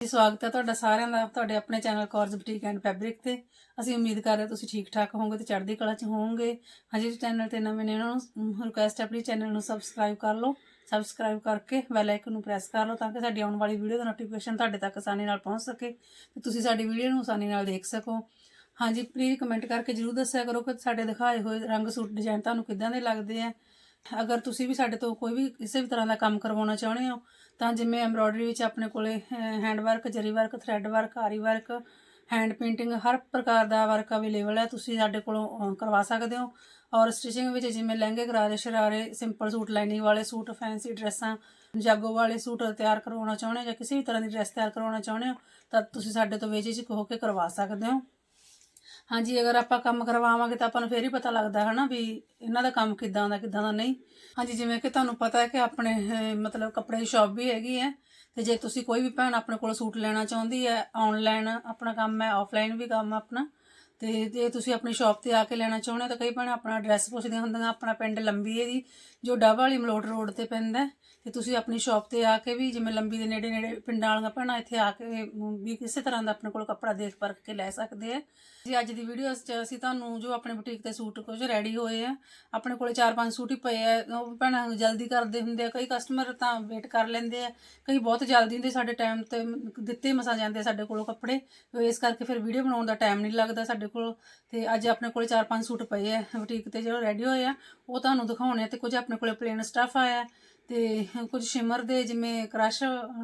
ਜੀ, ਸਵਾਗਤ ਹੈ ਤੁਹਾਡਾ ਸਾਰਿਆਂ ਦਾ, ਤੁਹਾਡੇ ਆਪਣੇ channel Kaur's boutique and fabric ਤੇ। ਅਸੀਂ ਉਮੀਦ ਕਰ ਰਹੇ ਤੁਸੀਂ ਠੀਕ ਠਾਕ ਹੋਵੋਗੇ ਤੇ ਚੜ੍ਹਦੀ ਕਲਾ ਚ ਹੋਵੋਗੇ। ਹਜੇ ਚੈਨਲ ਤੇ ਨਵੇਂ ਨੇ, ਉਹਨਾਂ ਨੂੰ ਰਿਕੁਐਸਟ ਹੈ ਪਲੀਜ਼ ਚੈਨਲ ਨੂੰ ਸਬਸਕ੍ਰਾਈਬ ਕਰ ਲਓ। ਸਬਸਕ੍ਰਾਈਬ ਕਰਕੇ ਬੈਲ ਆਈਕਨ ਨੂੰ ਪ੍ਰੈਸ ਕਰ ਲਓ ਤਾਂ ਕਿ ਸਾਡੀ ਆਉਣ ਵਾਲੀ ਵੀਡੀਓ ਦਾ ਨੋਟੀਫਿਕੇਸ਼ਨ ਤੁਹਾਡੇ ਤੱਕ ਆਸਾਨੀ ਨਾਲ ਪਹੁੰਚ ਸਕੇ ਤੇ ਤੁਸੀਂ ਸਾਡੀ ਵੀਡੀਓ ਨੂੰ ਆਸਾਨੀ ਨਾਲ ਦੇਖ ਸਕੋ। ਹਾਂਜੀ ਪਲੀਜ਼ ਕਮੈਂਟ ਕਰਕੇ ਜਰੂਰ ਦੱਸਿਆ ਕਰੋ ਕਿ ਸਾਡੇ ਦਿਖਾਏ ਹੋਏ ਰੰਗ ਸੂਟ ਡਿਜ਼ਾਈਨ ਤੁਹਾਨੂੰ ਕਿੱਦਾਂ ਦੇ ਲੱਗਦੇ ਆ। ਅਗਰ ਤੁਸੀਂ ਵੀ ਸਾਡੇ ਤੋਂ ਕੋਈ ਵੀ ਕਿਸੇ ਵੀ ਤਰ੍ਹਾਂ ਦਾ ਕੰਮ ਕਰਵਾਉਣਾ ਚਾਹੁੰਦੇ ਹੋ ਤਾਂ ਜਿਵੇਂ ਐਮਬ੍ਰੋਇਡਰੀ ਵਿੱਚ ਆਪਣੇ ਕੋਲੇ hand work zari work thread work aari work hand painting ਹਰ ਪ੍ਰਕਾਰ ਦਾ ਵਰਕ ਅਵੇਲੇਬਲ ਹੈ, ਤੁਸੀਂ ਸਾਡੇ ਕੋਲੋਂ ਕਰਵਾ ਸਕਦੇ ਹੋ। ਔਰ ਸਟਿਚਿੰਗ ਵਿੱਚ ਜਿਵੇਂ ਲਹਿੰਗੇ ਗਰਾਰੇ ਸ਼ਰਾਰੇ ਸਿੰਪਲ ਸੂਟ ਲਾਈਨਿੰਗ ਵਾਲੇ ਸੂਟ ਫੈਂਸੀ ਡਰੈਸਾਂ, ਜਾਗੋ ਵਾਲੇ ਸੂਟ ਤਿਆਰ ਕਰਵਾਉਣਾ ਚਾਹੁੰਦੇ ਹੋ ਜਾਂ ਕਿਸੇ ਵੀ ਤਰ੍ਹਾਂ ਦੀ ਡਰੈਸ ਤਿਆਰ ਕਰਵਾਉਣਾ ਚਾਹੁੰਦੇ ਹੋ, ਤਾਂ ਤੁਸੀਂ ਸਾਡੇ ਤੋਂ ਬੇਝਿਜਕ ਹੋ ਕੇ ਕਰਵਾ ਸਕਦੇ ਹੋ। ਹਾਂਜੀ ਅਗਰ ਆਪਾਂ ਕੰਮ ਕਰਵਾਵਾਂਗੇ ਤਾਂ ਆਪਾਂ ਨੂੰ ਫੇਰ ਹੀ ਪਤਾ ਲੱਗਦਾ ਹੈ ਨਾ ਵੀ ਇਹਨਾਂ ਦਾ ਕੰਮ ਕਿੱਦਾਂ ਦਾ ਕਿੱਦਾਂ ਦਾ ਨਹੀਂ। ਹਾਂਜੀ ਜਿਵੇਂ ਕਿ ਤੁਹਾਨੂੰ ਪਤਾ ਹੈ ਕਿ ਆਪਣੇ ਅਹ, ਮਤਲਬ ਕੱਪੜੇ ਦੀ ਸ਼ਾਪ ਵੀ ਹੈਗੀ ਹੈ ਤੇ ਜੇ ਤੁਸੀਂ ਕੋਈ ਵੀ ਭੈਣ ਆਪਣੇ ਕੋਲ ਸੂਟ ਲੈਣਾ ਚਾਹੁੰਦੀ ਹੈ ਆਨਲਾਈਨ ਆਪਣਾ ਕੰਮ ਹੈ ਆਫਲਾਈਨ ਵੀ ਕੰਮ ਹੈ ਆਪਣਾ ਤੇ ਜੇ ਤੁਸੀਂ ਆਪਣੀ ਸ਼ਾਪ ਤੇ ਆ ਕੇ ਲੈਣਾ ਚਾਹੁੰਦੇ ਹੋ ਤਾਂ ਕਈ ਭੈਣਾਂ ਆਪਣਾ ਐਡਰੈਸ ਪੁੱਛਦੀਆਂ ਹੁੰਦੀਆਂ ਆਪਣਾ ਪਿੰਡ ਲੰਬੀ ਹੈ ਜੀ ਜੋ ਡੱਬ ਵਾਲੀ ਮਲੋਟ ਰੋਡ ਤੇ ਪੈਂਦਾ ਹੈ। ਤੇ ਤੁਸੀਂ ਆਪਣੀ ਸ਼ਾਪ ਤੇ ਆ ਕੇ ਵੀ ਜਿਵੇਂ ਲੰਬੀ ਦੇ ਨੇੜੇ ਨੇੜੇ ਪਿੰਡਾਂ ਵਾਲੀਆਂ ਭੈਣਾਂ ਇੱਥੇ ਆ ਕੇ ਵੀ ਕਿਸੇ ਤਰ੍ਹਾਂ ਦਾ ਆਪਣੇ ਕੋਲ ਕੱਪੜਾ ਦੇਖ ਪਰਖ ਕੇ ਲੈ ਸਕਦੇ ਆ। ਜੀ, ਅੱਜ ਦੀ ਵੀਡੀਓ 'ਚ ਅਸੀਂ ਤੁਹਾਨੂੰ ਜੋ ਆਪਣੇ ਬੁਟੀਕ ਤੇ ਸੂਟ ਕੁਝ ਰੈਡੀ ਹੋਏ ਆ, ਆਪਣੇ ਕੋਲ 4-5 ਸੂਟ ਹੀ ਪਏ ਆ। ਉਹ ਭੈਣਾਂ ਜਲਦੀ ਕਰਦੇ ਹੁੰਦੇ ਆ, ਕਈ ਕਸਟਮਰ ਤਾਂ ਵੇਟ ਕਰ ਲੈਂਦੇ ਆ, ਕਈ ਬਹੁਤ ਜਲਦੀ ਹੁੰਦੇ ਸਾਡੇ ਟਾਈਮ ਤੇ ਦਿੱਤੇ ਮਸਾ ਜਾਂਦੇ ਸਾਡੇ ਕੋਲੋਂ ਕੱਪੜੇ। ਇਸ ਕਰਕੇ ਫਿਰ ਵੀਡੀਓ ਬਣਾਉਣ ਦਾ ਟਾਈਮ ਨਹੀਂ ਲੱਗਦਾ ਸਾਡੇ ਕੋਲ। ਤੇ ਅੱਜ ਆਪਣੇ ਕੋਲ 4-5 ਸੂਟ ਪਏ ਆ ਬੁਟੀਕ ਤੇ ਜਿਹੜਾ ਰੈਡੀ ਹੋਏ ਆ, ਉਹ ਤੁਹਾਨੂੰ ਦਿਖਾਉਣੇ ਆ ਤੇ ਕੁਝ ਆਪਣੇ ਕੋਲੇ ਪਲੇਨ ਸਟਫ ਆਇਆ। ਤੇ ਕੁਝ ਸ਼ਿਮਰ ਦੇ ਜਿਵੇਂ ਕ੍ਰਸ਼,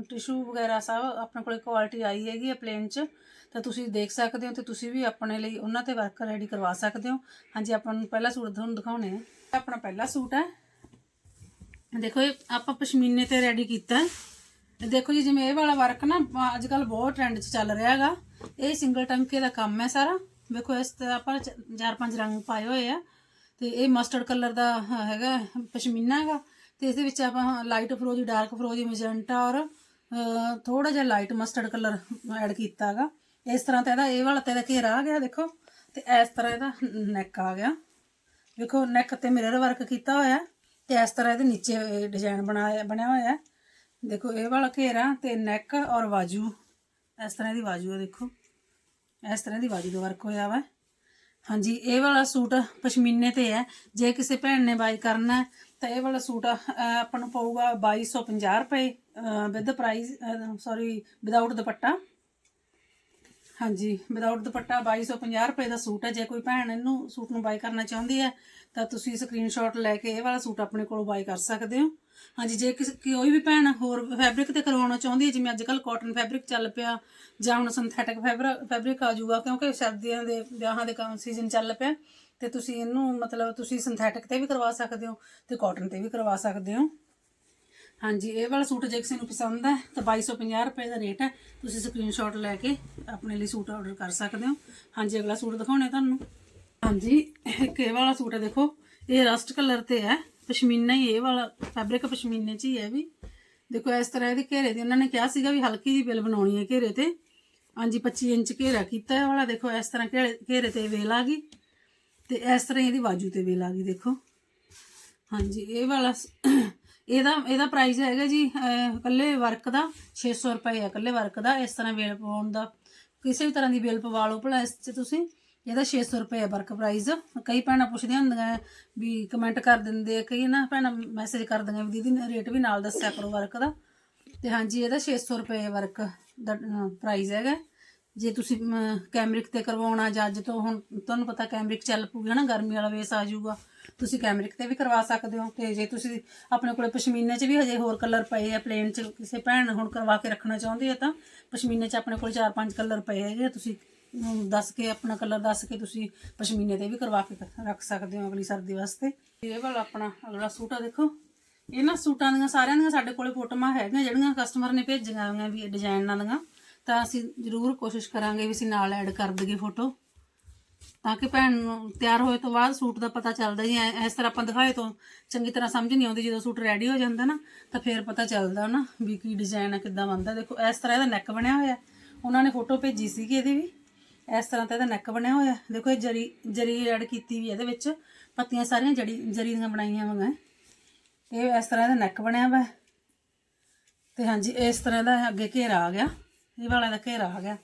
ਟਿਸ਼ੂ ਵਗੈਰਾ ਸਭ ਆਪਣੇ ਕੋਲੇ ਕੁਆਲਿਟੀ ਆਈ ਹੈਗੀ ਹੈ ਪਲੇਨ ਚ, ਤਾਂ ਤੁਸੀਂ ਦੇਖ ਸਕਦੇ ਹੋ ਤੇ ਤੁਸੀਂ ਵੀ ਆਪਣੇ ਲਈ ਉਹਨਾਂ ਤੇ ਵਰਕ ਰੈਡੀ ਕਰਵਾ ਸਕਦੇ ਹੋ। ਹਾਂਜੀ, ਆਪਾਂ ਨੂੰ ਪਹਿਲਾ ਸੂਟ ਤੁਹਾਨੂੰ ਦਿਖਾਉਣੇ ਆ। ਆਪਣਾ ਪਹਿਲਾ ਸੂਟ ਹੈ। ਦੇਖੋ, ਇਹ ਆਪਾਂ ਪਸ਼ਮੀਨੇ ਤੇ ਰੈਡੀ ਕੀਤਾ। ਦੇਖੋ ਜੀ, ਜਿਵੇਂ ਇਹ ਵਾਲਾ ਵਰਕ ਨਾ ਅੱਜ ਕੱਲ ਬਹੁਤ ਟ੍ਰੈਂਡ 'ਚ ਚੱਲ ਰਿਹਾ ਹੈਗਾ। ਇਹ ਸਿੰਗਲ ਟੰਕੇ ਦਾ ਕੰਮ ਹੈ ਸਾਰਾ। ਵੇਖੋ, ਇਸ ਤੇ ਆਪਾਂ ਚ- ਚਾਰ ਪੰਜ ਰੰਗ ਪਾਏ ਹੋਏ ਆ। ਤੇ ਇਹ ਮਸਟਰਡ ਕਲਰ ਦਾ ਹੈਗਾ, ਪਸ਼ਮੀਨਾ ਹੈਗਾ। ਤੇ ਇਸ ਦੇ ਵਿੱਚ ਆਪਾਂ ਲਾਈਟ ਫਰੋਜੀ ਡਾਰਕ ਫਰੋਜੀ ਮੈਜੈਂਟਾ ਔਰ ਥੋੜਾ ਜਿਹਾ ਲਾਈਟ ਮਸਟਰਡ ਕਲਰ ਐਡ ਕੀਤਾ ਹੈਗਾ। ਇਸ ਤਰ੍ਹਾਂ ਤਾਂ ਇਹਦਾ ਇਹ ਵਾਲਾ ਤੇ ਇਹਦਾ ਘੇਰਾ ਆ ਗਿਆ, ਦੇਖੋ। ਤੇ ਇਸ ਤਰ੍ਹਾਂ ਇਹਦਾ ਨੈਕ ਆ ਗਿਆ। ਦੇਖੋ ਨੈਕ ਤੇ ਮਿਰਰ ਵਰਕ ਕੀਤਾ ਹੋਇਆ ਹੈ ਤੇ ਇਸ ਤਰ੍ਹਾਂ ਇਹਦੇ ਨੀਚੇ ਡਿਜ਼ਾਈਨ ਬਣਾਇਆ, ਬਣਿਆ ਹੋਇਆ ਦੇਖੋ, ਇਹ ਵਾਲਾ ਘੇਰਾ ਤੇ ਨੈਕ ਔਰ ਬਾਜੂ ਇਸ ਤਰ੍ਹਾਂ ਦੀ ਬਾਜੂ ਹੈ ਦੇਖੋ। ਇਸ ਤਰ੍ਹਾਂ ਦੀ ਬਾਜੂ ਦਾ ਵਰਕ ਹੋਇਆ ਵਾ। ਹਾਂਜੀ, ਇਹ ਵਾਲਾ ਸੂਟ ਪਸ਼ਮੀਨੇ ਤੇ ਹੈ। ਜੇ ਕਿਸੇ ਭੈਣ ਨੇ ਬਾਈ ਕਰਨਾ ਤਾਂ ਇਹ ਵਾਲਾ ਸੂਟ ਆਪਾਂ ਨੂੰ ਪਊਗਾ 2250 ਰੁਪਏ ਵਿਦ ਪ੍ਰਾਈਸ ਸੌਰੀ ਵਿਦਆਊਟ ਦੁਪੱਟਾ। ਹਾਂਜੀ ਵਿਦਆਊਟ ਦੁਪੱਟਾ 2250 ਰੁਪਏ ਦਾ ਸੂਟ ਹੈ। ਜੇ ਕੋਈ ਭੈਣ ਇਹਨੂੰ ਸੂਟ ਨੂੰ ਬਾਈ ਕਰਨਾ ਚਾਹੁੰਦੀ ਹੈ, ਤਾਂ ਤੁਸੀਂ ਸਕਰੀਨਸ਼ਾਟ ਲੈ ਕੇ ਇਹ ਵਾਲਾ ਸੂਟ ਆਪਣੇ ਕੋਲੋਂ ਬਾਈ ਕਰ ਸਕਦੇ ਹੋ। ਹਾਂਜੀ, ਜੇ ਕਿਸੇ ਕੋਈ ਵੀ ਭੈਣ ਹੋਰ ਫੈਬਰਿਕ ਤੇ ਕਰਵਾਉਣਾ ਚਾਹੁੰਦੀ ਹੈ, ਜਿਵੇਂ ਅੱਜ ਕੱਲ ਕਾਟਨ ਫੈਬਰਿਕ ਚੱਲ ਪਿਆ, ਜਾਂ ਹੁਣ ਸਿੰਥੈਟਿਕ ਫੈਬਰਿਕ ਫੈਬਰਿਕ ਆ ਜਾਊਗਾ, ਕਿਉਂਕਿ ਸਰਦੀਆਂ ਦੇ ਵਿਆਹਾਂ ਦੇ ਕੰਮ ਸੀਜ਼ਨ ਚੱਲ ਪਿਆ, ਤੇ ਤੁਸੀਂ ਇਹਨੂੰ ਮਤਲਬ ਤੁਸੀਂ ਸਿੰਥੈਟਿਕ ਤੇ ਵੀ ਕਰਵਾ ਸਕਦੇ ਹੋ ਤੇ ਕਾਟਨ ਤੇ ਵੀ ਕਰਵਾ ਸਕਦੇ ਹੋ। ਹਾਂਜੀ, ਇਹ ਵਾਲਾ ਸੂਟ ਜੇ ਕਿਸੇ ਨੂੰ ਪਸੰਦ ਹੈ, ਤਾਂ 2250 ਰੁਪਏ ਦਾ ਰੇਟ ਹੈ, ਤੁਸੀਂ ਸਕਰੀਨਸ਼ਾਟ ਲੈ ਕੇ ਆਪਣੇ ਲਈ ਸੂਟ ਆਰਡਰ ਕਰ ਸਕਦੇ ਹੋ। ਹਾਂਜੀ, ਅਗਲਾ ਸੂਟ ਦਿਖਾਉਣੇ ਤੁਹਾਨੂੰ। ਹਾਂਜੀ, ਇੱਕ ਇਹ ਵਾਲਾ ਸੂਟ ਹੈ, ਦੇਖੋ, ਇਹ ਰਸਟ ਕਲਰ ਤੇ ਹੈ। ਪਸ਼ਮੀਨਾ ਹੀ ਇਹ ਵਾਲਾ ਫੈਬਰਿਕ ਪਸ਼ਮੀਨੇ ਚ ਹੀ ਹੈ ਵੀ। ਦੇਖੋ, ਇਸ ਤਰ੍ਹਾਂ ਇਹਦੇ ਘੇਰੇ ਦੀ ਉਹਨਾਂ ਨੇ ਕਿਹਾ ਸੀਗਾ ਵੀ ਹਲਕੀ ਜੀ ਬਿਲ ਬਣਾਉਣੀ ਹੈ ਘੇਰੇ ਤੇ। ਹਾਂਜੀ 25 ਇੰਚ ਘੇਰਾ ਕੀਤਾ ਹੈ ਵਾਲਾ। ਦੇਖੋ, ਇਸ ਤਰ੍ਹਾਂ ਘੇਰੇ ਘੇਰੇ ਤੇ ਵੇਲ ਆ ਗਈ ਤੇ ਇਸ ਤਰ੍ਹਾਂ ਇਹਦੀ ਬਾਜੂ ਤੇ ਵੇਲ ਆ ਗਈ, ਦੇਖੋ। ਹਾਂਜੀ, ਇਹ ਵਾਲਾ ਇਹਦਾ ਇਹਦਾ ਪ੍ਰਾਈਸ ਹੈਗਾ ਜੀ ਇਕੱਲੇ ਵਰਕ ਦਾ 600 ਰੁਪਏ ਹੈ, ਇਕੱਲੇ ਵਰਕ ਦਾ। ਇਸ ਤਰ੍ਹਾਂ ਵੇਲ ਪਵਾਉਣ ਦਾ। ਕਿਸੇ ਵੀ ਤਰ੍ਹਾਂ ਦੀ ਵੇਲ ਪਵਾ ਲਓ ਭਲਾ, ਇਸ 'ਚ ਤੁਸੀਂ। ਇਹਦਾ 600 ਰੁਪਏ ਵਰਕ ਪ੍ਰਾਈਸ ਕਈ ਭੈਣਾਂ ਪੁੱਛਦੀਆਂ ਹੁੰਦੀਆਂ ਵੀ ਕਮੈਂਟ ਕਰ ਦਿੰਦੇ ਆ ਕਈ ਨਾ ਭੈਣਾਂ ਮੈਸੇਜ ਕਰ ਦਿੰਦੀਆਂ ਵੀ ਦੀਦੀ ਰੇਟ ਵੀ ਨਾਲ ਦੱਸਿਆ ਕਰੋ ਵਰਕ ਦਾ। ਤੇ ਹਾਂਜੀ ਇਹਦਾ 600 ਰੁਪਏ ਵਰਕ ਦਾ ਪ੍ਰਾਈਸ ਹੈਗਾ। ਜੇ ਤੁਸੀਂ ਕੈਮਰਿਕ ਤੇ ਕਰਵਾਉਣਾ ਜਾਂ ਅੱਜ ਤੋਂ ਹੁਣ ਤੁਹਾਨੂੰ ਪਤਾ ਕੈਮਰਿਕ ਚੱਲ ਪੂਗਾ ਨਾ ਗਰਮੀ ਵਾਲਾ ਵੇਸ ਆ ਜਾਊਗਾ। ਤੁਸੀਂ ਕੈਮਰਿਕ ਤੇ ਵੀ ਕਰਵਾ ਸਕਦੇ ਹੋ ਤੇ ਜੇ ਤੁਸੀਂ ਆਪਣੇ ਕੋਲੇ ਪਸ਼ਮੀਨੇ 'ਚ ਵੀ ਹਜੇ ਹੋਰ ਕਲਰ ਪਏ ਆ ਪਲੇਨ 'ਚ ਕਿਸੇ ਭੈਣ ਹੁਣ ਕਰਵਾ ਕੇ ਰੱਖਣਾ ਚਾਹੁੰਦੀ ਹੈ ਤਾਂ ਪਸ਼ਮੀਨੇ 'ਚ ਆਪਣੇ ਕੋਲ 4-5 ਕਲਰ ਪਏ ਹੈਗੇ ਆ, ਤੁਸੀਂ ਅਮ, ਦੱਸ ਕੇ ਆਪਣਾ ਕਲਰ ਦੱਸ ਕੇ ਤੁਸੀਂ ਪਸ਼ਮੀਨੇ ਤੇ ਵੀ ਕਰਵਾ ਕੇ ਰੱਖ ਸਕਦੇ ਹੋ ਅਗਲੀ ਸਰਦੀ ਵਾਸਤੇ। ਇਹ ਵਾਲਾ ਆਪਣਾ ਅਗਲਾ ਸੂਟ ਆ ਦੇਖੋ। ਇਹਨਾਂ ਸੂਟਾਂ ਦੀਆਂ ਸਾਰਿਆਂ ਦੀਆਂ ਸਾਡੇ ਕੋਲੇ ਫੋਟੋਆਂ ਹੈਗੀਆਂ ਜਿਹੜੀਆਂ ਕਸਟਮਰ ਨੇ ਭੇਜੀਆਂ ਹੋਈਆਂ ਵੀ ਡਿਜ਼ਾਈਨਾਂ ਦੀਆਂ। ਤਾਂ ਅਸੀਂ ਜ਼ਰੂਰ ਕੋਸ਼ਿਸ਼ ਕਰਾਂਗੇ ਵੀ ਅਸੀਂ ਨਾਲ ਐਡ ਕਰ ਦਈਏ ਫੋਟੋ ਤਾਂ ਕਿ ਭੈਣ ਨੂੰ ਤਿਆਰ ਹੋਏ ਤੋਂ ਬਾਅਦ ਸੂਟ ਦਾ ਪਤਾ ਚੱਲਦਾ ਜੀ। ਐ- ਇਸ ਤਰ੍ਹਾਂ ਆਪਾਂ ਦਿਖਾਏ ਤੋਂ ਚੰਗੀ ਤਰ੍ਹਾਂ ਸਮਝ ਨਹੀਂ ਆਉਂਦੀ ਜਦੋਂ ਸੂਟ ਰੈਡੀ ਹੋ ਜਾਂਦਾ ਨਾ ਤਾਂ ਫਿਰ ਪਤਾ ਚੱਲਦਾ ਨਾ ਵੀ ਕੀ ਡਿਜ਼ਾਈਨ ਆ ਕਿੱਦਾਂ ਬਣਦਾ। ਦੇਖੋ ਇਸ ਤਰ੍ਹਾਂ ਇਹਦਾ ਨੈਕ ਬਣਿਆ ਹੋਇਆ। ਉਹਨਾਂ ਨੇ ਫੋਟੋ ਭੇਜੀ ਸੀਗੀ ਇਹਦੀ ਵੀ। ਇਸ ਤਰ੍ਹਾਂ ਤਾਂ ਇਹਦਾ ਨੈਕ ਬਣਿਆ ਹੋਇਆ। ਦੇਖੋ ਇਹ ਜਰੀ ਜਰੀ ਐਡ ਕੀਤੀ ਵੀ ਇਹਦੇ ਵਿੱਚ। ਪੱਤੀਆਂ ਸਾਰੀਆਂ ਜੜੀ, ਜਰੀ ਦੀਆਂ ਬਣਾਈਆਂ ਹੋਈਆਂ ਇਹ ਇਸ ਤਰ੍ਹਾਂ ਇਹਦਾ ਨੈਕ ਬਣਿਆ ਵਾ। ਤੇ ਹਾਂਜੀ, ਇਸ ਤਰ੍ਹਾਂ ਦਾ ਅੱਗੇ ਘੇਰਾ ਆ ਗਿਆ। ਇਹ ਵਾਲਾ ਦਾ ਘੇਰਾ ਆ ਗਿਆ।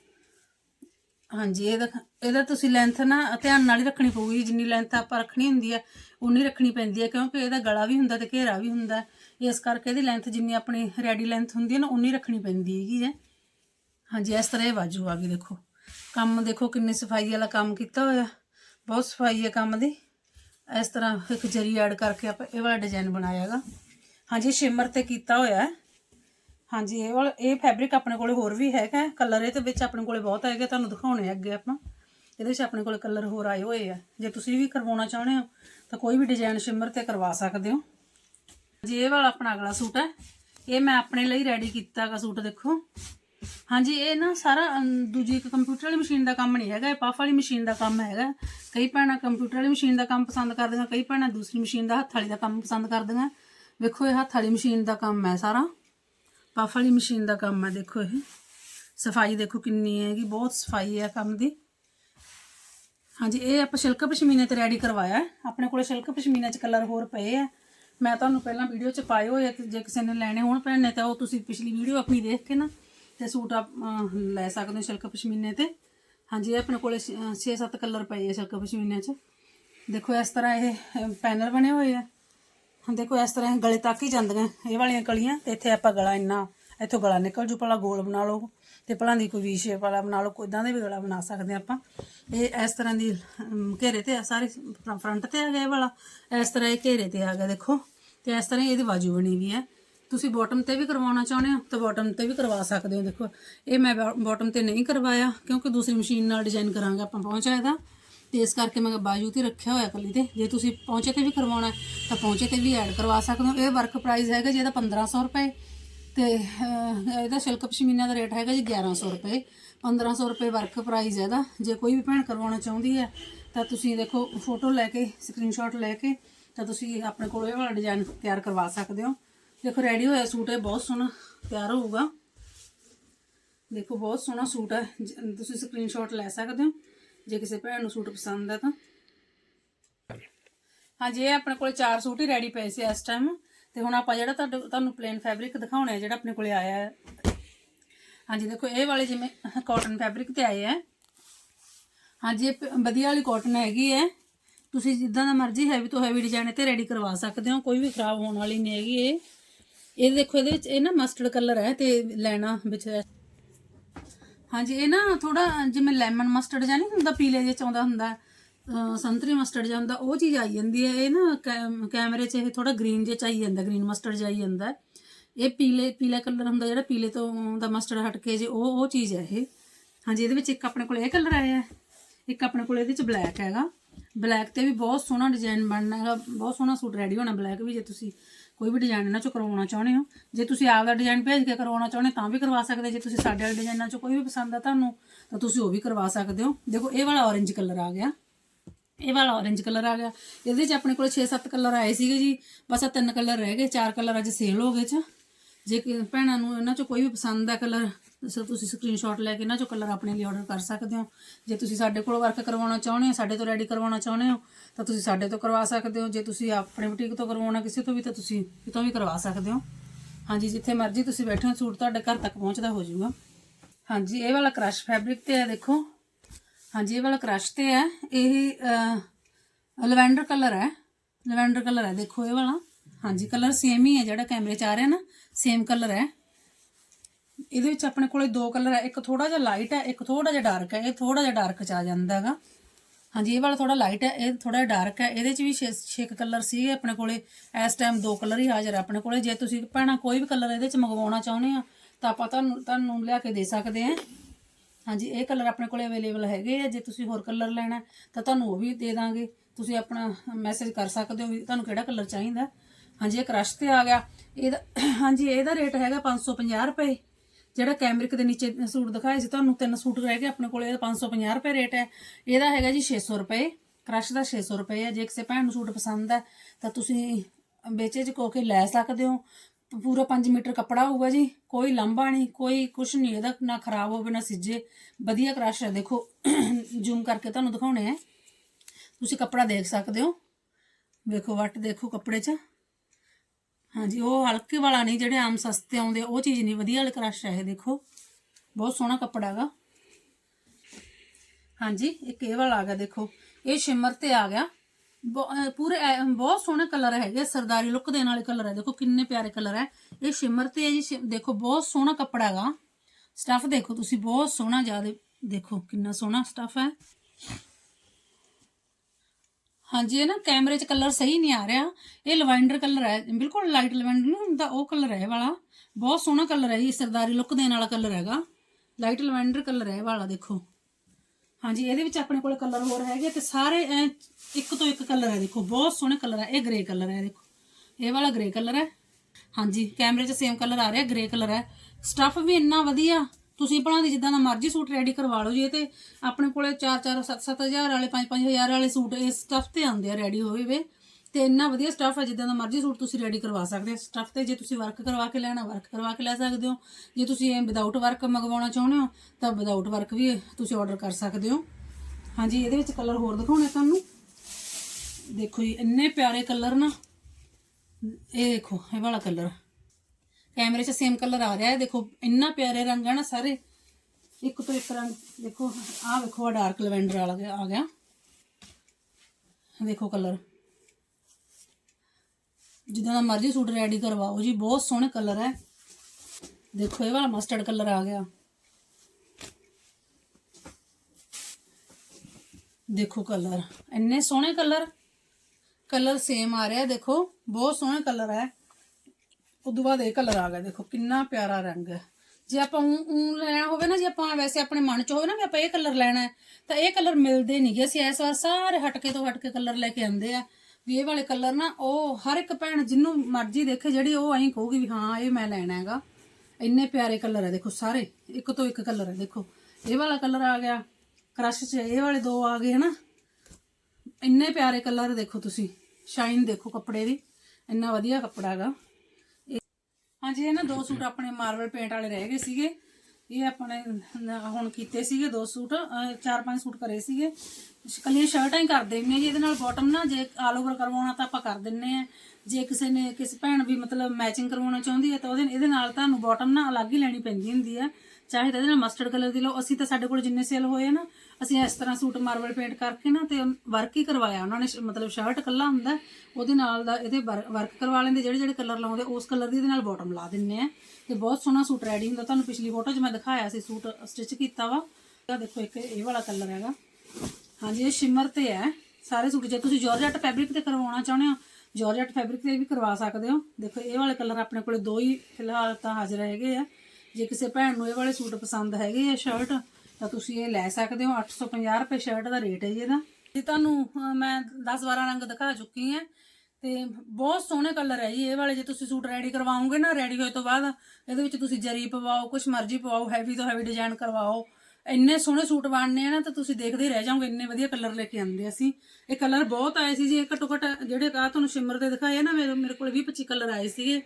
ਹਾਂਜੀ ਇਹਦਾ ਇਹਦਾ ਤੁਸੀਂ ਲੈਂਥ ਨਾ ਧਿਆਨ ਨਾਲ ਹੀ ਰੱਖਣੀ ਪਊਗੀ। ਜਿੰਨੀ ਲੈਂਥ ਆਪਾਂ ਰੱਖਣੀ ਹੁੰਦੀ ਹੈ ਉਨੀ ਰੱਖਣੀ ਪੈਂਦੀ ਹੈ ਕਿਉਂਕਿ ਇਹਦਾ ਗਲਾ ਵੀ ਹੁੰਦਾ ਤੇ ਘੇਰਾ ਵੀ ਹੁੰਦਾ। ਇਸ ਕਰਕੇ ਇਹਦੀ ਲੈਂਥ ਜਿੰਨੀ ਆਪਣੀ ਰੈਡੀ ਲੈਂਥ ਹੁੰਦੀ ਹੈ ਨਾ, ਉਨੀ ਰੱਖਣੀ ਪੈਂਦੀ ਹੈਗੀ ਹੈ ਹਾਂਜੀ, ਇਸ ਤਰ੍ਹਾਂ ਇਹ ਬਾਜੂ ਆ ਗਈ, ਦੇਖੋ। ਕੰਮ ਦੇਖੋ ਕਿੰਨੀ ਸਫ਼ਾਈ ਵਾਲਾ ਕੰਮ ਕੀਤਾ ਹੋਇਆ। ਬਹੁਤ ਸਫ਼ਾਈ ਹੈ ਕੰਮ ਦੀ। ਇਸ ਤਰ੍ਹਾਂ ਇੱਕ ਜਰੀ ਐਡ ਕਰਕੇ ਆਪਾਂ ਇਹ ਵਾਲਾ ਡਿਜ਼ਾਈਨ ਬਣਾਇਆ ਹੈਗਾ। ਹਾਂਜੀ ਸ਼ਿਮਰ ਤੇ ਕੀਤਾ ਹੋਇਆ ਹੈ। ਹਾਂਜੀ, ਇਹ ਵਾਲਾ, ਇਹ ਫੈਬਰਿਕ ਆਪਣੇ ਕੋਲੇ ਹੋਰ ਵੀ ਹੈਗਾ। ਕਲਰ ਇਹਦੇ ਵਿੱਚ ਆਪਣੇ ਕੋਲੇ ਬਹੁਤ ਹੈਗੇ, ਤੁਹਾਨੂੰ ਦਿਖਾਉਣੇ ਆ ਅੱਗੇ ਆਪਾਂ। ਇਹਦੇ ਵਿੱਚ ਆਪਣੇ ਕੋਲੇ ਕਲਰ ਹੋਰ ਆਏ ਹੋਏ ਆ। ਜੇ ਤੁਸੀਂ ਵੀ ਕਰਵਾਉਣਾ ਚਾਹੁੰਦੇ ਹੋ, ਤਾਂ ਕੋਈ ਵੀ ਡਿਜ਼ਾਈਨ ਸ਼ਿਮਰ ਤੇ ਕਰਵਾ ਸਕਦੇ ਹੋ। ਜੀ ਇਹ ਵਾਲਾ ਆਪਣਾ ਅਗਲਾ ਸੂਟ ਹੈ। ਇਹ ਮੈਂ ਆਪਣੇ ਲਈ ਰੈਡੀ ਕੀਤਾ ਹੈਗਾ ਸੂਟ, ਦੇਖੋ। ਹਾਂਜੀ ਇਹ ਨਾ ਸਾਰਾ ਅਮ, ਦੂਜੀ ਇੱਕ ਕੰਪਿਊਟਰ ਵਾਲੀ ਮਸ਼ੀਨ ਦਾ ਕੰਮ ਨਹੀਂ ਹੈਗਾ ਇਹ ਪਫ ਵਾਲੀ ਮਸ਼ੀਨ ਦਾ ਕੰਮ ਹੈਗਾ। ਕਈ ਭੈਣਾਂ ਕੰਪਿਊਟਰ ਵਾਲੀ ਮਸ਼ੀਨ ਦਾ ਕੰਮ ਪਸੰਦ ਕਰਦੀਆਂ ਕਈ ਭੈਣਾਂ ਦੂਸਰੀ ਮਸ਼ੀਨ ਦਾ ਹੱਥ ਵਾਲੀ ਦਾ ਕੰਮ ਪਸੰਦ ਕਰਦੀਆਂ। ਵੇਖੋ ਇਹ ਹੱਥ ਵਾਲੀ ਮਸ਼ੀਨ ਦਾ ਕੰਮ ਹੈ ਸਾਰਾ। ਪਫ ਵਾਲੀ ਮਸ਼ੀਨ ਦਾ ਕੰਮ ਹੈ ਦੇਖੋ ਇਹ। ਸਫ਼ਾਈ ਦੇਖੋ ਕਿੰਨੀ ਹੈਗੀ ਬਹੁਤ ਸਫ਼ਾਈ ਹੈ ਕੰਮ ਦੀ। ਹਾਂਜੀ ਇਹ ਆਪਾਂ ਸ਼ਿਲਕ ਪਸ਼ਮੀਨੇ ਤੇ ਰੈਡੀ ਕਰਵਾਇਆ ਹੈ। ਆਪਣੇ ਕੋਲ ਸ਼ਿਲਕ ਪਸ਼ਮੀਨੇ ਚ ਕਲਰ ਹੋਰ ਪਏ ਆ। ਮੈਂ ਤੁਹਾਨੂੰ ਪਹਿਲਾਂ ਵੀਡੀਓ ਚ ਪਾਏ ਹੋਏ ਆ ਤੇ ਜੇ ਕਿਸੇ ਨੇ ਲੈਣੇ ਹੋਣ ਭੈਣ ਨੇ ਤਾਂ ਉਹ ਤੁਸੀਂ ਪਿਛਲੀ ਵੀਡੀਓ ਆਪਣੀ ਦੇਖ ਕੇ ਨਾ ਤੇ ਸੂਟ ਆਪ ਅਹ, ਲੈ ਸਕਦੇ ਹੋ ਸ਼ਿਲਕ ਪਸ਼ਮੀਨੇ ਤੇ। ਹਾਂਜੀ ਇਹ ਆਪਣੇ ਕੋਲੇ 6-7 ਕਲਰ ਪਏ ਆ ਸ਼ਿਲਕ ਪਸ਼ਮੀਨੇ ਚ। ਦੇਖੋ ਇਸ ਤਰ੍ਹਾਂ ਇਹ ਪੈਨਲ ਬਣੇ ਹੋਏ ਆ। ਹੁਣ ਦੇਖੋ ਇਸ ਤਰ੍ਹਾਂ ਇਹ ਗਲੇ ਤੱਕ ਹੀ ਜਾਂਦੀਆਂ ਇਹ ਵਾਲੀਆਂ ਕਲੀਆਂ। ਤੇ ਇੱਥੇ ਆਪਾਂ ਗਲਾ ਇੰਨਾ ਇੱਥੋਂ ਗਲਾ ਨਿਕਲ ਜੂ ਭਲਾ ਗੋਲ ਬਣਾ ਲਓ। ਤੇ ਭਲਾ ਦੀ ਕੋਈ ਵੀ ਸ਼ੇਪ ਵਾਲਾ ਬਣਾ ਲਓ ਕੋਈ ਇਦਾਂ ਦੇ ਵੀ ਗਲਾ ਬਣਾ ਸਕਦੇ ਹਾਂ ਆਪਾਂ। ਇਹ ਇਸ ਤਰ੍ਹਾਂ ਦੀ ਅਮ, ਘੇਰੇ ਤੇ ਆ ਸਾਰੇ ਫਰੰਟ ਤੇ ਆ ਗਿਆ ਇਹ ਵਾਲਾ। ਇਸ ਤਰ੍ਹਾਂ ਇਹ ਘੇਰੇ ਤੇ ਆ ਗਿਆ ਦੇਖੋ। ਤੇ ਇਸ ਤਰ੍ਹਾਂ ਇਹਦੀ ਬਾਜੂ ਬਣੀ ਵੀ ਹੈ ਤੁਸੀਂ ਬਾਟਮ ਤੇ ਵੀ ਕਰਵਾਉਣਾ ਚਾਹੁੰਦੇ ਹੋ? ਤਾਂ ਬਾਟਮ ਤੇ ਵੀ ਕਰਵਾ ਸਕਦੇ ਹੋ। ਦੇਖੋ, ਇਹ ਮੈਂ ਬਾਟਮ ਤੇ ਨਹੀਂ ਕਰਵਾਇਆ, ਕਿਉਂਕਿ ਦੂਸਰੀ ਮਸ਼ੀਨ ਨਾਲ ਡਿਜ਼ਾਈਨ ਕਰਾਂਗੇ ਆਪਾਂ ਪਹੁੰਚਾ ਇਹਦਾ ਤੇ ਇਸ ਕਰਕੇ ਮੈਂ ਬਾਜੂ ਤੇ ਰੱਖਿਆ ਹੋਇਆ ਕੱਲੀ ਤੇ। ਜੇ ਤੁਸੀਂ ਪਹੁੰਚੇ ਤੇ ਵੀ ਕਰਵਾਉਣਾ ਤਾਂ ਪਹੁੰਚੇ ਤੇ ਵੀ ਐਡ ਕਰਵਾ ਸਕਦੇ ਹੋ। ਇਹ ਵਰਕ ਪ੍ਰਾਈਸ ਹੈਗਾ ਜੀ, ਇਹਦਾ 1500 ਰੁਪਏ। ਤੇ ਇਹਦਾ ਸਿਲਕ ਪਸ਼ਮੀਨਾ ਦਾ ਰੇਟ ਹੈਗਾ ਜੀ 1100 ਰੁਪਏ। 1500 ਰੁਪਏ ਵਰਕ ਪ੍ਰਾਈਸ ਹੈ ਇਹਦਾ। ਜੇ ਕੋਈ ਵੀ ਭੈਣ ਕਰਵਾਉਣਾ ਚਾਹੁੰਦੀ ਹੈ, ਤਾਂ ਤੁਸੀਂ ਦੇਖੋ ਫੋਟੋ ਲੈ ਕੇ ਸਕਰੀਨਸ਼ਾਟ ਲੈ ਕੇ, ਤਾਂ ਤੁਸੀਂ ਆਪਣੇ ਕੋਲ ਇਹ ਵਾਲਾ ਡਿਜ਼ਾਈਨ ਤਿਆਰ ਕਰਵਾ ਸਕਦੇ ਹੋ। ਦੇਖੋ ਰੈਡੀ ਹੋਇਆ ਸੂਟ ਇਹ, ਬਹੁਤ ਸੋਹਣਾ, ਤਿਆਰ ਹੋਊਗਾ। ਦੇਖੋ ਬਹੁਤ ਸੋਹਣਾ ਸੂਟ ਹੈ ਜ- ਤੁਸੀਂ ਸਕਰੀਨਸ਼ਾਟ ਲੈ ਸਕਦੇ ਹੋ, ਜੇ ਕਿਸੇ ਭੈਣ ਨੂੰ ਸੂਟ ਪਸੰਦ ਹੈ ਤਾਂ। ਹਾਂਜੀ, ਇਹ ਆਪਣੇ ਕੋਲ ਚਾਰ ਸੂਟ ਹੀ ਰੈਡੀ ਪਏ ਸੀ ਇਸ ਟਾਈਮ ਤੇ ਹੁਣ ਆਪਾਂ ਜਿਹੜਾ ਤੁਹਾਡੇ, ਤੁਹਾਨੂੰ ਪਲੇਨ ਫੈਬਰਿਕ ਦਿਖਾਉਣਾ ਹੈ, ਜਿਹੜਾ ਆਪਣੇ ਕੋਲੇ ਆਇਆ ਹੈ। ਹਾਂਜੀ, ਦੇਖੋ ਇਹ ਵਾਲੇ ਜਿਵੇਂ ਕਾਟਨ ਫੈਬਰਿਕ ਤੇ ਆਏ ਹੈ ਹਾਂਜੀ, ਇਹ ਪ- ਵਧੀਆ ਵਾਲੀ ਕਾਟਨ ਹੈਗੀ ਹੈ। ਤੁਸੀਂ ਜਿੱਦਾਂ ਦਾ ਮਰਜ਼ੀ ਹੈਵੀ ਤੋਂ ਹੈਵੀ ਡਿਜ਼ਾਈਨ ਤੇ ਰੈਡੀ ਕਰਵਾ ਸਕਦੇ ਹੋ, ਕੋਈ ਵੀ ਖਰਾਬ ਹੋਣ ਵਾਲੀ ਨਹੀਂ ਹੈਗੀ ਇਹ। ਇਹ ਦੇਖੋ, ਇਹਦੇ ਵਿੱਚ ਇਹ ਨਾ ਮਸਟਰਡ ਕਲਰ ਹੈ ਤੇ ਲੈਣਾ ਵਿੱਚ ਹਾਂਜੀ, ਇਹ ਨਾ ਥੋੜਾ ਜਿਵੇਂ ਲੈਮਨ ਮਸਟਰਡ ਜਾਂ ਨਹੀਂ ਹੁੰਦਾ, ਪੀਲੇ ਜਿਹੇ ਚ ਆਉਂਦਾ ਹੁੰਦਾ ਸੰਤਰੀ ਮਸਟਰਡ ਜਾਂ ਹੁੰਦਾ, ਉਹ ਚੀਜ਼ ਆਈ ਜਾਂਦੀ ਹੈ। ਇਹ ਨਾ ਕੈਮ- ਕੈਮਰੇ 'ਚ ਇਹ ਥੋੜਾ ਗ੍ਰੀਨ ਜਿਹਾ ਚਾਈ ਜਾਂਦਾ ਗ੍ਰੀਨ ਮਸਟਰਡ ਜਾਈ ਜਾਂਦਾ। ਇਹ ਪੀਲੇ, ਪੀਲਾ ਕਲਰ ਹੁੰਦਾ, ਜਿਹੜਾ ਪੀਲੇ ਤੋਂ ਦਾ ਮਸਟਰਡ ਹਟ ਕੇ ਜੇ ਉਹ ਉਹ ਚੀਜ਼ ਹੈ ਇਹ। ਹਾਂਜੀ, ਇਹਦੇ ਵਿੱਚ ਇੱਕ ਆਪਣੇ ਕੋਲ ਇਹ ਕਲਰ ਆਇਆ ਇੱਕ ਆਪਣੇ ਕੋਲ ਇਹਦੇ 'ਚ ਬਲੈਕ ਹੈਗਾ। ਬਲੈਕ ਤੇ ਵੀ ਬਹੁਤ ਸੋਹਣਾ ਡਿਜ਼ਾਈਨ ਬਣਨਾ ਹੈਗਾ, ਬਹੁਤ ਸੋਹਣਾ ਸੂਟ ਰੈਡੀ ਹੋਣਾ ਬਲੈਕ ਵੀ ਜੇ ਤੁਸੀਂ ਕੋਈ ਵੀ ਡਿਜ਼ਾਈਨ ਇਹਨਾਂ ਚੋਂ ਕਰਵਾਉਣਾ ਚਾਹੁੰਦੇ ਹੋ? ਜੇ ਤੁਸੀਂ ਆਪ ਦਾ ਡਿਜ਼ਾਈਨ ਭੇਜ ਕੇ ਕਰਵਾਉਣਾ ਚਾਹੁੰਦੇ ਤਾਂ ਵੀ ਕਰਵਾ ਸਕਦੇ ਜੇ ਤੁਸੀਂ ਸਾਡੇ ਵਾਲੇ ਡਿਜ਼ਾਈਨਾਂ ਚੋਂ ਕੋਈ ਵੀ ਪਸੰਦ ਆ ਤੁਹਾਨੂੰ, ਤਾਂ ਤੁਸੀਂ ਉਹ ਵੀ ਕਰਵਾ ਸਕਦੇ ਹੋ। ਦੇਖੋ, ਇਹ ਵਾਲਾ orange ਕਲਰ ਆ ਗਿਆ। ਇਹ ਵਾਲਾ orange ਕਲਰ ਆ ਗਿਆ। ਇਹਦੇ 'ਚ ਆਪਣੇ ਕੋਲ 6-7 ਕਲਰ ਆਏ ਸੀਗੇ ਜੀ। ਬਸ ਆ ਤਿੰਨ ਕਲਰ ਰਹਿ ਗਏ, ਚਾਰ ਕਲਰ ਅੱਜ ਸੇਲ ਹੋ ਗਏ ਚ। ਜੇ ਭੈਣਾਂ ਨੂੰ ਇਹਨਾਂ 'ਚੋਂ ਕੋਈ ਵੀ ਪਸੰਦ ਆ ਕਲਰ ਸੋ ਤੁਸੀਂ ਸਕਰੀਨਸ਼ਾਟ ਲੈ ਕੇ ਇਹਨਾਂ 'ਚੋਂ ਕਲਰ ਆਪਣੇ ਲਈ ਆਰਡਰ ਕਰ ਸਕਦੇ ਹੋ। ਜੇ ਤੁਸੀਂ ਸਾਡੇ ਕੋਲ ਵਰਕ ਕਰਵਾਉਣਾ ਚਾਹੁੰਦੇ ਹੋ, ਸਾਡੇ ਤੋਂ ਰੈਡੀ ਕਰਵਾਉਣਾ ਚਾਹੁੰਦੇ ਹੋ, ਤਾਂ ਤੁਸੀਂ ਸਾਡੇ ਤੋਂ ਕਰਵਾ ਸਕਦੇ ਹੋ। ਜੇ ਤੁਸੀਂ ਆਪਣੇ ਬੁਟੀਕ ਤੋਂ ਕਰਵਾਉਣਾ ਕਿਸੇ ਤੋਂ ਵੀ, ਤਾਂ ਤੁਸੀਂ ਕਿਤੋਂ ਵੀ ਕਰਵਾ ਸਕਦੇ ਹੋ। ਹਾਂਜੀ, ਜਿੱਥੇ ਮਰਜ਼ੀ ਤੁਸੀਂ ਬੈਠੇ ਹੋ, ਸੂਟ ਤੁਹਾਡੇ ਘਰ ਤੱਕ ਪਹੁੰਚਦਾ ਹੋ ਜਾਊਗਾ। ਹਾਂਜੀ, ਇਹ ਵਾਲਾ ਕ੍ਰਸ਼ ਫੈਬਰਿਕ ਤੇ ਹੈ, ਦੇਖੋ। ਹਾਂਜੀ, ਇਹ ਵਾਲਾ ਕ੍ਰਸ਼ ਤੇ ਹੈ। ਇਹ ਲਵੈਂਡਰ ਕਲਰ ਹੈ। ਲਵੈਂਡਰ ਕਲਰ ਹੈ, ਦੇਖੋ ਇਹ ਵਾਲਾ। ਹਾਂਜੀ ਕਲਰ ਸੇਮ ਹੀ ਹੈ ਜਿਹੜਾ ਕੈਮਰੇ 'ਚ ਆ ਰਿਹਾ ਨਾ ਸੇਮ ਕਲਰ ਹੈ। ਇਹਦੇ ਵਿੱਚ ਆਪਣੇ ਕੋਲੇ ਦੋ ਕਲਰ ਹੈ ਇੱਕ ਥੋੜਾ ਜਿਹਾ ਲਾਈਟ ਹੈ ਇੱਕ ਥੋੜਾ ਜਿਹਾ ਡਾਰਕ ਹੈ ਇਹ ਥੋੜਾ ਜਿਹਾ ਡਾਰਕ ਚ ਆ ਜਾਂਦਾ ਹੈਗਾ। ਹਾਂਜੀ, ਇਹ ਵਾਲਾ ਥੋੜਾ ਲਾਈਟ ਹੈ ਇਹ ਥੋੜਾ ਡਾਰਕ ਹੈ ਇਹਦੇ ਚ ਵੀ 6 ਕਲਰ ਸੀਗੇ ਆਪਣੇ ਕੋਲੇ। ਇਸ ਟਾਈਮ ਦੋ ਕਲਰ ਹੀ ਹਾਜ਼ਰ ਹੈ ਆਪਣੇ ਕੋਲੇ। ਜੇ ਤੁਸੀਂ ਭੈਣਾ ਕੋਈ ਵੀ ਕਲਰ ਇਹਦੇ ਚ ਮੰਗਵਾਉਣਾ ਚਾਹੁੰਦੇ ਆ, ਤਾਂ ਆਪਾਂ ਤੁਹਾਨੂੰ ਤੁਹਾਨੂੰ ਲਿਆ ਕੇ ਦੇ ਸਕਦੇ ਹਾਂ ਹਾਂਜੀ, ਇਹ ਕਲਰ ਆਪਣੇ ਕੋਲੇ ਅਵੇਲੇਬਲ ਹੈਗੇ ਆ। ਜੇ ਤੁਸੀਂ ਹੋਰ ਕਲਰ ਲੈਣਾ ਤਾਂ ਤੁਹਾਨੂੰ ਉਹ ਵੀ ਦੇ ਦਾਂਗੇ। ਤੁਸੀਂ ਆਪਣਾ ਮੈਸੇਜ ਕਰ ਸਕਦੇ ਹੋ ਵੀ ਤੁਹਾਨੂੰ ਕਿਹੜਾ ਕਲਰ ਚਾਹੀਦਾ। ਹਾਂਜੀ, ਇਹ ਕ੍ਰਸ਼ ਤੇ ਆ ਗਿਆ। ਇਹਦਾ, ਹਾਂਜੀ, ਇਹਦਾ ਰੇਟ ਹੈਗਾ 550 ਰੁਪਏ। ਜਿਹੜਾ ਕੈਮਰਿਕ ਦੇ ਨੀਚੇ ਸੂਟ ਦਿਖਾਏ ਸੀ, ਤੁਹਾਨੂੰ ਤਿੰਨ ਸੂਟ ਰਹਿ ਗਏ ਆਪਣੇ ਕੋਲੇ, ਇਹਦਾ 550 ਰੁਪਏ ਰੇਟ ਹੈ। ਇਹਦਾ ਹੈਗਾ ਜੀ 600 ਰੁਪਏ, ਕ੍ਰਸ਼ ਦਾ 600 ਰੁਪਏ ਹੈ। ਜੇ ਕਿਸੇ ਭੈਣ ਨੂੰ ਸੂਟ ਪਸੰਦ ਹੈ, ਤਾਂ ਤੁਸੀਂ ਵੇਚੇ ਚ ਕੋ ਕੇ ਲੈ ਸਕਦੇ ਹੋ। ਪੂਰਾ 5 ਮੀਟਰ ਕੱਪੜਾ ਹੋਊਗਾ ਜੀ, ਕੋਈ ਲੰਬਾ ਨਹੀਂ, ਕੋਈ ਕੁਛ ਨਹੀਂ, ਇਹਦਾ ਨਾ ਖਰਾਬ ਹੋਵੇ, ਨਾ ਸਿੱਜੇ। ਵਧੀਆ ਕ੍ਰਸ਼ ਹੈ, ਦੇਖੋ, ਜ਼ੂਮ ਕਰਕੇ ਤੁਹਾਨੂੰ ਦਿਖਾਉਣੇ ਹੈ। ਤੁਸੀਂ ਕੱਪੜਾ ਦੇਖ ਸਕਦੇ ਹੋ। ਵੇਖੋ ਵੱਟ ਦੇਖੋ ਕੱਪੜੇ 'ਚ। ਹਾਂਜੀ, ਉਹ ਹਲਕੇ ਵਾਲਾ ਨਹੀਂ, ਜਿਹੜੇ ਆਮ ਸਸਤੇ ਆਉਂਦੇ, ਉਹ ਚੀਜ਼ ਨਹੀਂ, ਵਧੀਆ ਵਾਲੇ ਕ੍ਰਸ਼ ਹੈ ਦੇਖੋ। ਬਹੁਤ ਸੋਹਣਾ ਕੱਪੜਾ ਹੈਗਾ। ਹਾਂਜੀ, ਇੱਕ ਇਹ ਵਾਲਾ ਆ ਗਿਆ, ਦੇਖੋ। ਇਹ ਸ਼ਿਮਰ ਤੇ ਆ ਗਿਆ। ਬਹੁ- ਪੂਰੇ ਬਹੁਤ ਸੋਹਣੇ ਕਲਰ ਹੈਗੇ, ਸਰਦਾਰੀ ਲੁੱਕ ਦੇਣ ਵਾਲੇ ਕਲਰ ਹੈ। ਦੇਖੋ, ਕਿੰਨੇ ਪਿਆਰੇ ਕਲਰ ਹੈ। ਇਹ ਸ਼ਿਮਰ ਤੇ ਹੈ ਜੀ, ਸ਼ਿ- ਦੇਖੋ, ਬਹੁਤ ਸੋਹਣਾ ਕੱਪੜਾ ਹੈਗਾ। ਸਟੱਫ ਦੇਖੋ ਤੁਸੀਂ, ਬਹੁਤ ਸੋਹਣਾ ਜ਼ਿਆਦਾ ਦੇਖੋ, ਕਿੰਨਾ ਸੋਹਣਾ ਸਟੱਫ ਹੈ। ਹਾਂਜੀ, ਇਹ ਨਾ ਕੈਮਰੇ 'ਚ ਕਲਰ ਸਹੀ ਨਹੀਂ ਆ ਰਿਹਾ। ਇਹ ਲਵੈਂਡਰ ਕਲਰ ਹੈ, ਬਿਲਕੁਲ ਲਾਈਟ ਲਵੈਂਡਰ ਨਹੀਂ ਹੁੰਦਾ, ਉਹ ਕਲਰ ਹੈ ਇਹ ਵਾਲਾ। ਬਹੁਤ ਸੋਹਣਾ ਕਲਰ ਹੈ ਜੀ ਸਰਦਾਰੀ ਲੁੱਕ ਦੇਣ ਵਾਲਾ ਕਲਰ ਹੈਗਾ। ਲਾਈਟ ਲਵੈਂਡਰ ਕਲਰ ਹੈ ਇਹ ਵਾਲਾ, ਦੇਖੋ। ਹਾਂਜੀ, ਇਹਦੇ ਵਿੱਚ ਆਪਣੇ ਕੋਲ ਕਲਰ ਹੋਰ ਹੈਗੇ ਤੇ ਸਾਰੇ ਐਂ ਇੱਕ ਤੋਂ ਇੱਕ ਕਲਰ ਹੈ, ਦੇਖੋ। ਬਹੁਤ ਸੋਹਣੇ ਕਲਰ ਹੈ, ਇਹ ਗ੍ਰੇ ਕਲਰ ਹੈ, ਦੇਖੋ। ਇਹ ਵਾਲਾ ਗ੍ਰੇ ਕਲਰ ਹੈ। ਹਾਂਜੀ, ਕੈਮਰੇ 'ਚ ਸੇਮ ਕਲਰ ਆ ਰਿਹਾ ਗ੍ਰੇ ਕਲਰ ਹੈ। ਸਟੱਫ ਵੀ ਇੰਨਾ ਵਧੀਆ। ਤੁਸੀਂ ਭਲਾ ਦੀ ਜਿੱਦਾਂ ਦਾ ਮਰਜ਼ੀ ਸੂਟ ਰੈਡੀ ਕਰਵਾ ਲਓ, ਜੇ ਇਹ ਤੇ ਆਪਣੇ ਕੋਲੇ 4-4 7-7000 ਵਾਲੇ 5-5000 ਵਾਲੇ ਸੂਟ ਇਸ ਸਟੱਫ ਤੇ ਆਉਂਦੇ ਆ ਰੈਡੀ ਹੋਏ ਵੇ, ਤੇ ਇੰਨਾ ਵਧੀਆ ਸਟੱਫ ਹੈ ਜਿੱਦਾਂ ਦਾ ਮਰਜ਼ੀ ਸੂਟ ਤੁਸੀਂ ਰੈਡੀ ਕਰਵਾ ਸਕਦੇ ਹੋ ਸਟੱਫ ਤੇ ਜੇ ਤੁਸੀਂ ਵਰਕ ਕਰਵਾ ਕੇ ਲੈਣਾ ਵਰਕ ਕਰਵਾ ਕੇ ਲੈ ਸਕਦੇ ਹੋ। ਜੇ ਤੁਸੀਂ ਇਹ ਵਿਦਆਊਟ ਵਰਕ ਮੰਗਵਾਉਣਾ ਚਾਹੁੰਦੇ ਹੋ, ਤਾਂ ਵਿਦਆਊਟ ਵਰਕ ਵੀ ਤੁਸੀਂ ਆਰਡਰ ਕਰ ਸਕਦੇ ਹੋ। ਹਾਂਜੀ, ਇਹਦੇ ਵਿੱਚ ਕਲਰ ਹੋਰ ਦਿਖਾਉਣੇ ਤੁਹਾਨੂੰ। ਦੇਖੋ ਜੀ, ਇੰਨੇ ਪਿਆਰੇ ਕਲਰ ਨਾ। ਇਹ ਦੇਖੋ, ਇਹ ਵਾਲਾ ਕਲਰ ਕੈਮਰੇ 'ਚ ਸੇਮ ਕਲਰ ਆ ਰਿਹਾ ਹੈ। ਦੇਖੋ, ਇੰਨਾ ਪਿਆਰੇ ਰੰਗ ਹੈ ਨਾ ਸਾਰੇ। ਇੱਕ ਤੋਂ ਇੱਕ ਰੰਗ, ਦੇਖੋ, ਆਹ ਵੇਖੋ ਆ ਡਾਰਕ ਲਵੈਂਡਰ ਵਾਲਾ ਆ ਗਿਆ। ਦੇਖੋ ਕਲਰ ਜਿੱਦਾਂ ਦਾ ਮਰਜ਼ੀ ਸੂਟ ਰੈਡੀ ਕਰਵਾਓ। ਜੀ ਬਹੁਤ ਸੋਹਣੇ ਕਲਰ ਹੈ। ਦੇਖੋ, ਇਹ ਵਾਲਾ ਮਸਟਰਡ ਕਲਰ ਆ ਗਿਆ। ਦੇਖੋ ਕਲਰ ਇੰਨੇ ਸੋਹਣੇ ਕਲਰ ਕਲਰ ਸੇਮ ਆ ਰਿਹਾ, ਦੇਖੋ। ਬਹੁਤ ਸੋਹਣੇ ਕਲਰ ਹੈ। ਉਦੋਂ ਬਾਅਦ ਇਹ ਕਲਰ ਆ ਗਿਆ। ਦੇਖੋ, ਕਿੰਨਾ ਪਿਆਰਾ ਰੰਗ ਹੈ। ਜੇ ਆਪਾਂ ਉਹ ਲੈਣਾ ਹੋਵੇ ਨਾ, ਜੇ ਆਪਾਂ ਵੈਸੇ ਆਪਣੇ ਮਨ ਚ ਹੋਵੇ ਨਾ ਵੀ ਆਪਾਂ ਇਹ ਕਲਰ ਲੈਣਾ ਤਾਂ ਇਹ ਕਲਰ ਮਿਲਦੇ ਨਹੀਂਗੇ ਅਸੀਂ ਇਸ ਵਾਰ ਸਾਰੇ ਹਟਕੇ ਤੋਂ ਹਟਕੇ ਕਲਰ ਲੈ ਕੇ ਆਂਦੇ ਆ। ਵੀ ਇਹ ਵਾਲੇ ਕਲਰ ਨਾ, ਉਹ ਹਰ ਇੱਕ ਭੈਣ ਜਿੰਨੂੰ ਮਰਜ਼ੀ ਦੇਖੇ, ਜਿਹੜੀ ਉਹ ਐਂ ਕਹੂਗੀ ਵੀ ਹਾਂ, ਇਹ ਮੈਂ ਲੈਣਾ ਹੈਗਾ। ਇੰਨੇ ਪਿਆਰੇ ਕਲਰ ਹੈ, ਦੇਖੋ ਸਾਰੇ। ਇੱਕ ਤੋਂ ਇੱਕ ਕਲਰ ਹੈ, ਦੇਖੋ। ਇਹ ਵਾਲਾ ਕਲਰ ਆ ਗਿਆ ਕ੍ਰਸ਼ ਚ ਇਹ ਵਾਲੇ ਦੋ ਆ ਗਏ, ਹਨਾ। ਇੰਨੇ ਪਿਆਰੇ ਕਲਰ ਦੇਖੋ ਤੁਸੀਂ। ਸ਼ਾਈਨ ਦੇਖੋ ਕੱਪੜੇ ਦੀ। ਇੰਨਾ ਵਧੀਆ ਕੱਪੜਾ ਹੈਗਾ। ਹਾਂਜੀ ਇਹ ਨਾ ਦੋ ਸੂਟ ਆਪਣੇ ਮਾਰਬਲ ਪੇਂਟ ਵਾਲੇ ਰਹਿ ਗਏ ਸੀਗੇ। ਇਹ ਆਪਣੇ ਹੁਣ ਕੀਤੇ ਸੀਗੇ ਦੋ ਸੂਟ ਚਾਰ ਪੰਜ ਸੂਟ ਕਰੇ ਸੀਗੇ। ਕੱਲੀਆਂ ਸ਼ਰਟਾਂ ਹੀ ਕਰ ਦੇਣੀਆਂ ਜੀ ਇਹਦੇ ਨਾਲ ਬਾਟਮ ਨਾ ਜੇ ਆਲ ਓਵਰ ਕਰਵਾਉਣਾ ਤਾਂ ਆਪਾਂ ਕਰ ਦਿੰਨੇ ਆ। ਜੇ ਕਿਸੇ ਨੇ ਕਿਸੇ ਭੈਣ ਵੀ ਮਤਲਬ ਮੈਚਿੰਗ ਕਰਵਾਉਣਾ ਚਾਹੁੰਦੀ ਹੈ ਤਾਂ ਉਹਦੇ ਇਹਦੇ ਨਾਲ ਤੁਹਾਨੂੰ ਬਾਟਮ ਨਾ ਅਲੱਗ ਹੀ ਲੈਣੀ ਪੈਂਦੀ ਹੁੰਦੀ ਹੈ ਚਾਹੇ ਤਾਂ ਇਹਦੇ ਨਾਲ ਮਸਟਰਡ ਕਲਰ ਦੀ ਲਓ, ਅਸੀਂ ਤਾਂ ਸਾਡੇ ਕੋਲ ਜਿੰਨੇ ਸੇਲ ਹੋਏ ਆ ਨਾ, ਅਸੀਂ ਇਸ ਤਰ੍ਹਾਂ ਸੂਟ ਮਾਰਬਲ ਪੇਂਟ ਕਰਕੇ ਨਾ ਤੇ ਵਰਕ ਹੀ ਕਰਵਾਇਆ। ਉਹਨਾਂ ਨੇ ਸ਼- ਮਤਲਬ ਸ਼ਰਟ ਕੱਲਾ ਹੁੰਦਾ, ਉਹਦੇ ਨਾਲ ਦਾ ਇਹਦੇ ਵਰਕ ਕਰਵਾ ਲੈਂਦੇ, ਜਿਹੜੇ ਜਿਹੜੇ ਕਲਰ ਲਾਉਂਦੇ, ਉਸ ਕਲਰ ਦੀ ਇਹਦੇ ਨਾਲ ਬਾਟਮ ਲਾ ਦਿੰਨੇ ਆ। ਤੇ ਬਹੁਤ ਸੋਹਣਾ ਸੂਟ ਰੈਡੀ ਹੁੰਦਾ। ਤੁਹਾਨੂੰ ਪਿਛਲੀ ਫੋਟੋ 'ਚ ਮੈਂ ਦਿਖਾਇਆ ਸੀ, ਸੂਟ ਸਟਿਚ ਕੀਤਾ ਵਾ। ਇਹ ਦੇਖੋ, ਇੱਕ ਇਹ ਵਾਲਾ ਕਲਰ ਹੈਗਾ। ਹਾਂਜੀ, ਇਹ ਸ਼ਿਮਰ ਤੇ ਹੈ। ਸਾਰੇ ਸੂਟ, ਜੇ ਤੁਸੀਂ ਜਾਰਜਟ ਫੈਬਰਿਕ ਤੇ ਕਰਵਾਉਣਾ ਚਾਹੁੰਦੇ ਹੋ ਜਾਰਜਟ ਫੈਬਰਿਕ ਤੇ ਵੀ ਕਰਵਾ ਸਕਦੇ ਹੋ। ਦੇਖੋ, ਇਹ ਵਾਲੇ ਕਲਰ ਆਪਣੇ ਕੋਲੇ ਦੋ ਹੀ ਫਿਲਹਾਲ ਤਾਂ ਹਾਜ਼ਰ ਹੈਗੇ ਆ। ਜੇ ਕਿਸੇ ਭੈਣ ਨੂੰ ਇਹ ਵਾਲੇ ਸੂਟ ਪਸੰਦ ਹੈਗੇ ਆ ਸ਼ਰਟ ਤਾਂ ਤੁਸੀਂ ਇਹ ਲੈ ਸਕਦੇ ਹੋ। 850 ਰੁਪਏ ਸ਼ਰਟ ਦਾ ਰੇਟ ਹੈ ਜੀ ਇਹਦਾ। ਜੀ ਤੁਹਾਨੂੰ ਮੈਂ 10 12 ਰੰਗ ਦਿਖਾ ਚੁੱਕੀ ਹਾਂ। ਤੇ ਬਹੁਤ ਸੋਹਣੇ ਕਲਰ ਹੈ ਜੀ ਇਹ ਵਾਲੇ। ਜੇ ਤੁਸੀਂ ਸੂਟ ਰੈਡੀ ਕਰਵਾਓਗੇ ਨਾ ਰੈਡੀ ਹੋਏ ਤੋਂ ਬਾਅਦ, ਇਹਦੇ ਵਿੱਚ ਤੁਸੀਂ ਜਰੀ ਪਵਾਓ, ਕੁਛ ਮਰਜ਼ੀ ਪਵਾਓ ਹੈਵੀ ਤੋਂ ਹੈਵੀ ਡਿਜ਼ਾਈਨ ਕਰਵਾਓ। ਇੰਨੇ ਸੋਹਣੇ ਸੂਟ ਬਣਨੇ ਆ ਨਾ, ਤਾਂ ਤੁਸੀਂ ਦੇਖਦੇ ਰਹਿ ਜਾਓਗੇ ਇੰਨੇ ਵਧੀਆ ਕਲਰ ਲੈ ਕੇ ਆਂਦੇ ਅਸੀਂ। ਇਹ ਕਲਰ ਬਹੁਤ ਆਏ ਸੀ ਜੀ। ਘੱਟੋ ਘੱਟ ਜਿਹੜੇ ਆ ਤੁਹਾਨੂੰ ਸ਼ਿਮਰ 'ਤੇ ਦਿਖਾਏ ਨਾ, ਮੇਰੇ ਮੇਰੇ ਕੋਲ 20 25 ਕਲਰ ਆਏ ਸੀਗੇ।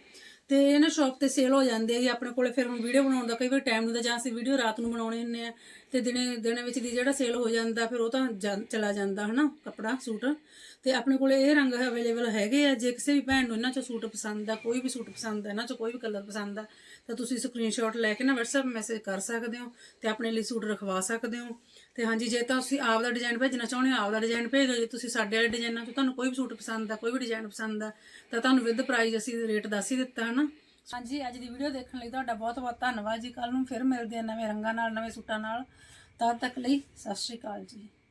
ਤੇ ਇਹਨਾਂ ਨਾ ਸ਼ੌਪ ਤੇ ਸੇਲ ਹੋ ਜਾਂਦੇ ਆ ਜੀ, ਆਪਣੇ ਕੋਲੇ ਫਿਰ ਹੁਣ ਵੀਡੀਓ ਬਣਾਉਣ ਦਾ ਕਈ ਵਾਰ ਟਾਈਮ ਨਹੀਂ ਹੁੰਦਾ, ਜਾਂ ਅਸੀਂ ਵੀਡੀਓ ਰਾਤ ਨੂੰ ਬਣਾਉਣੇ ਹੁੰਨੇ ਆ, ਤੇ ਦਿਨੇ ਦਿਨੇ ਵਿੱਚ ਦੀ ਜਿਹੜਾ ਸੇਲ ਹੋ ਜਾਂਦਾ, ਫਿਰ ਉਹ ਤਾਂ ਜਾਂ- ਚਲਾ ਜਾਂਦਾ ਹਨਾ, ਕੱਪੜਾ, ਸੂਟ। ਤੇ ਆਪਣੇ ਕੋਲੇ ਇਹ ਰੰਗ ਅਵੇਲੇਬਲ ਹੈਗੇ ਆ, ਜੇ ਕਿਸੇ ਵੀ ਭੈਣ ਨੂੰ ਇਹਨਾਂ ਚੋਂ ਸੂਟ ਪਸੰਦ ਆ, ਕੋਈ ਵੀ ਸੂਟ ਪਸੰਦ ਆ, ਇਹਨਾਂ ਚੋਂ ਕੋਈ ਵੀ ਕਲਰ ਪਸੰਦ ਆ, ਤਾਂ ਤੁਸੀਂ ਸਕਰੀਨਸ਼ਾਟ ਲੈ ਕੇ ਨਾ WhatsApp ਮੈਸੇਜ ਕਰ ਸਕਦੇ ਹੋ, ਤੇ ਆਪਣੇ ਲਈ ਸੂਟ ਰਖਵਾ ਸਕਦੇ ਹੋ। ਤੇ ਹਾਂਜੀ, ਜੇ ਤਾਂ ਤੁਸੀਂ ਆਪ ਦਾ ਡਿਜ਼ਾਈਨ ਭੇਜਣਾ ਚਾਹੁੰਦੇ ਹੋ ਆਪ ਦਾ ਡਿਜ਼ਾਈਨ ਭੇਜ ਦਿਓ। ਜੇ ਤੁਸੀਂ ਸਾਡੇ ਵਾਲੇ ਡਿਜ਼ਾਈਨਾਂ ਚੋਂ ਤੁਹਾਨੂੰ ਕੋਈ ਵੀ ਸੂਟ ਪਸੰਦ ਆ, ਕੋਈ ਵੀ ਡਿਜ਼ਾਈਨ ਪਸੰਦ ਆ, ਤਾਂ ਤੁਹਾਨੂੰ ਵਿਦ ਪ੍ਰਾਈਸ ਅਸੀਂ ਰੇਟ ਦੱਸ ਹੀ ਦਿੱਤਾ, ਹਨਾ? ਹਾਂਜੀ, ਅੱਜ ਦੀ ਵੀਡੀਓ ਦੇਖਣ ਲਈ ਤੁਹਾਡਾ ਬਹੁਤ ਬਹੁਤ ਧੰਨਵਾਦ ਜੀ। ਕੱਲ ਨੂੰ ਫਿਰ ਮਿਲਦੇ ਆ ਨਵੇਂ ਰੰਗਾਂ ਨਾਲ, ਨਵੇਂ ਸੂਟਾਂ ਨਾਲ। ਤਦ ਤੱਕ ਲਈ ਸਤਿ ਸ਼੍ਰੀ ਅਕਾਲ ਜੀ।